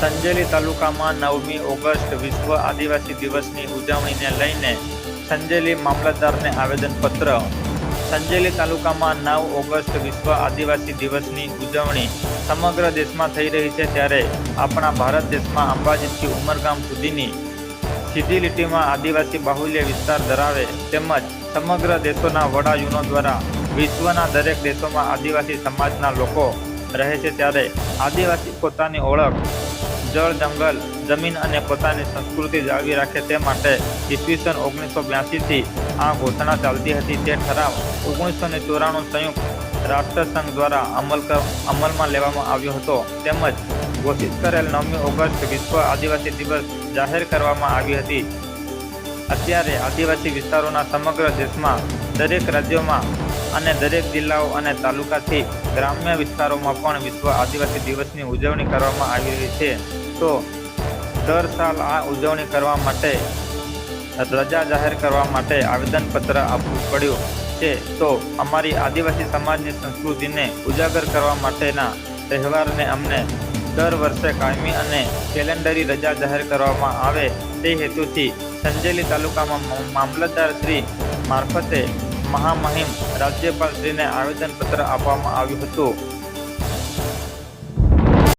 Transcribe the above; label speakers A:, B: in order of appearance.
A: સંજેલી તાલુકામાં નવમી ઓગસ્ટ વિશ્વ આદિવાસી દિવસની ઉજવણીને લઈને સંજેલી મામલતદારને આવેદનપત્ર. સંજેલી તાલુકામાં નવ ઓગસ્ટ વિશ્વ આદિવાસી દિવસની ઉજવણી સમગ્ર દેશમાં થઈ રહી છે ત્યારે આપણા ભારત દેશમાં અંબાજીથી ઉમરગામ સુધીની સીધી લીટીમાં આદિવાસી બાહુલ્ય વિસ્તાર ધરાવે તેમજ સમગ્ર દેશોના વડા યુનો દ્વારા વિશ્વના દરેક દેશોમાં આદિવાસી સમાજના લોકો રહે છે ત્યારે આદિવાસી પોતાની ઓળખ જળ જંગલ, જમીન અને પોતાની સંસ્કૃતિ જાળવી રાખે તે માટે ઈસવીસન ઓગણીસો બ્યાસીથી આ ઘોષણા ચાલતી હતી. તે ઠરાવ ઓગણીસો ને ચોરાણું સંયુક્ત રાષ્ટ્રસંઘ દ્વારા અમલ અમલમાં લેવામાં આવ્યો હતો. તેમજ ઘોષિત કરેલ નવમી ઓગસ્ટ વિશ્વ આદિવાસી દિવસ જાહેર કરવામાં આવી હતી. અત્યારે આદિવાસી વિસ્તારોના સમગ્ર દેશમાં દરેક રાજ્યોમાં અને દરેક જિલ્લાઓ અને તાલુકાથી ગ્રામ્ય વિસ્તારોમાં પણ વિશ્વ આદિવાસી દિવસની ઉજવણી કરવામાં આવી રહી છે. તો દર સાલ આ ઉજવણી કરવા માટે રજા જાહેર કરવા માટે આવેદનપત્ર આપવું પડ્યું છે. તો અમારી આદિવાસી સમાજની સંસ્કૃતિને ઉજાગર કરવા માટેના તહેવારને અમને દર વર્ષે કાયમી અને કેલેન્ડરી રજા જાહેર કરવામાં આવે તે હેતુથી સંજેલી તાલુકામાં મામલતદાર શ્રી મારફતે મહામહિમ રાજ્યપાલ શ્રીને આવેદનપત્ર આપવામાં આવ્યું હતું.